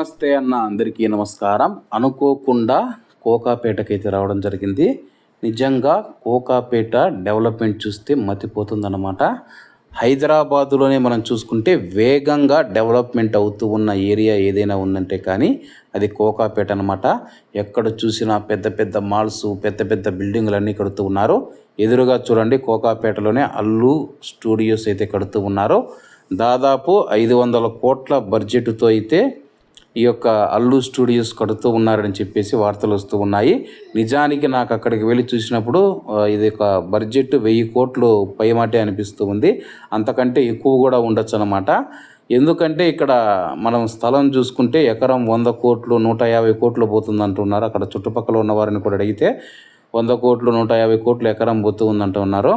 నమస్తే అన్న అందరికీ నమస్కారం. అనుకోకుండా కోకాపేటకైతే రావడం జరిగింది. నిజంగా కోకాపేట డెవలప్మెంట్ చూస్తే మతిపోతుందన్నమాట. హైదరాబాదులోనే మనం చూసుకుంటే వేగంగా డెవలప్మెంట్ అవుతూ ఉన్న ఏరియా ఏదైనా ఉందంటే కానీ అది కోకాపేట అనమాట ఎక్కడ చూసినా పెద్ద పెద్ద మాల్స్ పెద్ద పెద్ద బిల్డింగులు అన్నీ కడుతూ ఉన్నారు. ఎదురుగా చూడండి కోకాపేటలోనే అల్లు స్టూడియోస్ అయితే కడుతూ ఉన్నారు. దాదాపు ఐదు వందల కోట్ల బడ్జెట్తో అయితే ఈ యొక్క అల్లు స్టూడియోస్ కడుతూ ఉన్నారని చెప్పేసి వార్తలు వస్తూ ఉన్నాయి. నిజానికి నాకు అక్కడికి వెళ్ళి చూసినప్పుడు ఇది ఒక బడ్జెట్ వెయ్యి కోట్లు పైమాటే అనిపిస్తూ ఉంది. అంతకంటే ఎక్కువ కూడా ఉండొచ్చు అనమాట ఎందుకంటే ఇక్కడ మనం స్థలం చూసుకుంటే ఎకరం వంద కోట్లు నూట యాభై కోట్లు పోతుంది అంటున్నారు అక్కడ చుట్టుపక్కల ఉన్న వారిని కూడా అడిగితే వంద కోట్లు నూట యాభై కోట్లు ఎకరం పోతూ ఉందంటున్నారు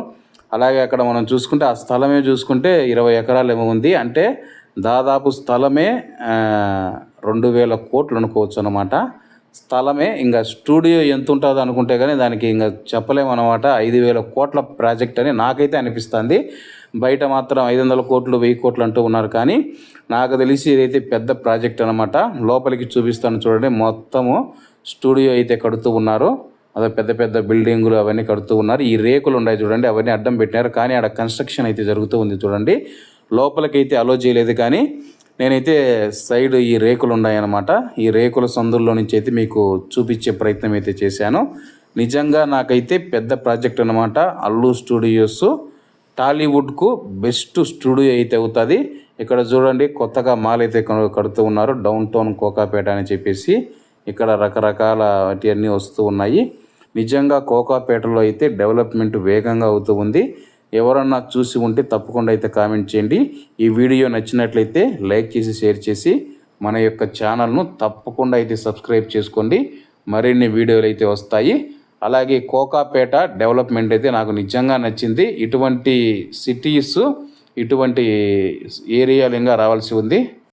అలాగే అక్కడ మనం చూసుకుంటే ఆ స్థలమే చూసుకుంటే ఇరవై ఎకరాలు ఏమో ఉంది. అంటే దాదాపు స్థలమే రెండు వేల కోట్లు అనుకోవచ్చు అనమాట స్థలమే ఇంకా స్టూడియో ఎంత ఉంటుందో అనుకుంటే కానీ దానికి ఇంకా చెప్పలేమన్నమాట ఐదు వేల కోట్ల ప్రాజెక్ట్ అని నాకైతే అనిపిస్తుంది. బయట మాత్రం ఐదు వందల కోట్లు వెయ్యి కోట్లు అంటూ ఉన్నారు కానీ నాకు తెలిసి ఇదైతే పెద్ద ప్రాజెక్ట్ అనమాట లోపలికి చూపిస్తాను చూడండి. మొత్తము స్టూడియో అయితే కడుతూ ఉన్నారు. అదే పెద్ద పెద్ద బిల్డింగులు అవన్నీ కడుతూ ఉన్నారు. ఈ రేకులు ఉన్నాయి చూడండి. అవన్నీ అడ్డం పెట్టినారు. కానీ ఆడ కన్స్ట్రక్షన్ అయితే జరుగుతూ ఉంది చూడండి. లోపలికైతే అలో చేయలేదు కానీ నేనైతే సైడ్ ఈ రేకులు ఉన్నాయన్నమాట. ఈ రేకుల సందుల్లో నుంచి అయితే మీకు చూపించే ప్రయత్నం అయితే చేశాను. నిజంగా నాకైతే పెద్ద ప్రాజెక్ట్ అన్నమాట. అల్లు స్టూడియోస్ టాలీవుడ్కు బెస్ట్ స్టూడియో అయితే అవుతుంది. ఇక్కడ చూడండి కొత్తగా మాల్ అయితే కడుతూ ఉన్నారు. డౌన్ టౌన్ కోకాపేట అని చెప్పేసి ఇక్కడ రకరకాల వాటి అన్నీ వస్తూ ఉన్నాయి. నిజంగా కోకాపేటలో అయితే డెవలప్మెంట్ వేగంగా అవుతూ ఉంది. ఎవరన్నా చూసి ఉంటే తప్పకుండా అయితే కామెంట్ చేయండి. ఈ వీడియో నచ్చినట్లయితే లైక్ చేసి షేర్ చేసి మన యొక్క ఛానల్ను తప్పకుండా అయితే సబ్స్క్రైబ్ చేసుకోండి. మరిన్ని వీడియోలు అయితే వస్తాయి. అలాగే కోకాపేట డెవలప్మెంట్ అయితే నాకు నిజంగా నచ్చింది. ఇటువంటి సిటీస్ ఇటువంటి ఏరియాలు ఇంకా రావాల్సి ఉంది.